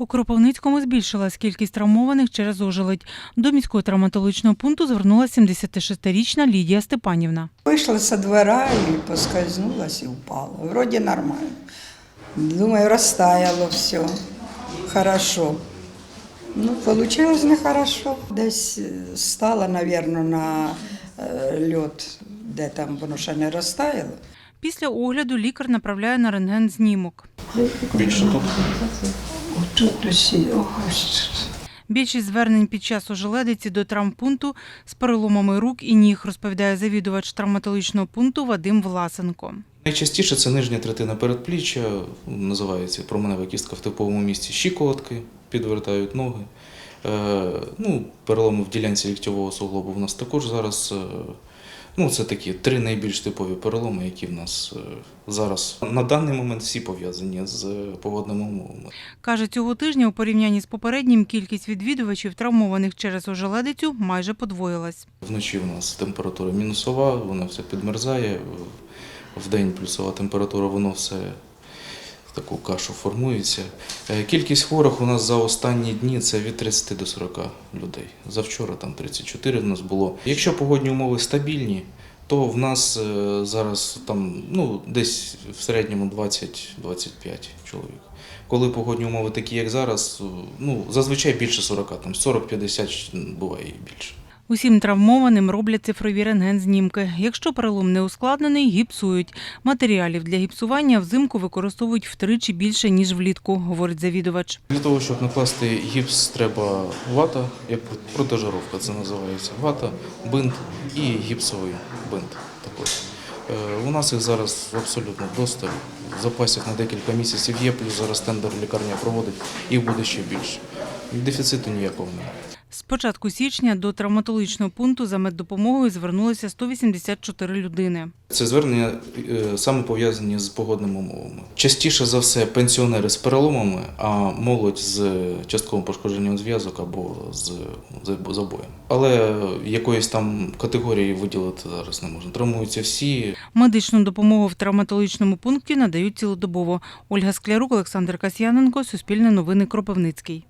У Кропивницькому збільшилась кількість травмованих через ожеледь. До міського травматологічного пункту звернулася 76-річна Лідія Степанівна. Вийшла со двора і поскользнулась і впала. Вроді нормально. Думаю, розтаяло все. Хорошо. Ну, получилось нехорошо. Десь е, стала, мабуть, на е, льот, де там воно ще не розтаяло. Після огляду лікар направляє на рентген знімок. Більше тут. Отут усі. Ось. Більшість звернень під час ожеледиці до травмпункту з переломами рук і ніг, розповідає завідувач травматологічного пункту Вадим Власенко. Найчастіше це нижня третина передпліччя, називається променева кістка в типовому місці щиколотки, підвертають ноги. Е, ну, переломи в ділянці ліктьового суглобу в нас також зараз. Ну, це такі три найбільш типові переломи, які в нас е, зараз на даний момент всі пов'язані з погодними умовами. Каже, цього тижня у порівнянні з попереднім кількість відвідувачів, травмованих через ожеледицю, майже подвоїлась. Вночі у нас температура мінусова, вона все підмерзає. В день плюсова температура, воно все таку кашу формується. Е, Кількість хворих у нас за останні дні це від 30 до 40 людей. Завчора там 34 в нас було. Якщо погодні умови стабільні, то в нас е, зараз там ну, десь в середньому 20-25 чоловік. Коли погодні умови такі, як зараз, е, ну, зазвичай більше 40, там 40-50 буває і більше. Усім травмованим роблять цифрові рентген-знімки. Якщо перелом не ускладнений, гіпсують. Матеріалів для гіпсування взимку використовують втричі більше, ніж влітку, говорить завідувач. Для того, щоб накласти гіпс, треба вата, як протежировка це називається. Вата, бинт і гіпсовий бинт. Також. Е, У нас їх зараз абсолютно досталь. В запасах на декілька місяців є, плюс зараз тендер лікарня проводить, їх буде ще більше. Дефіциту ніякого немає. З початку січня до травматологічного пункту за меддопомогою звернулося 184 людини. Це звернення е, саме пов'язані з погодними умовами. Частіше за все пенсіонери з переломами, а молодь з частковим пошкодженням зв'язок або з з- забоєм. Але якоїсь там категорії виділити зараз не можна. Травмуються всі. Медичну допомогу в травматологічному пункті надають цілодобово. Ольга Склярук, Олександр Касьяненко, Суспільне новини Кропивницький.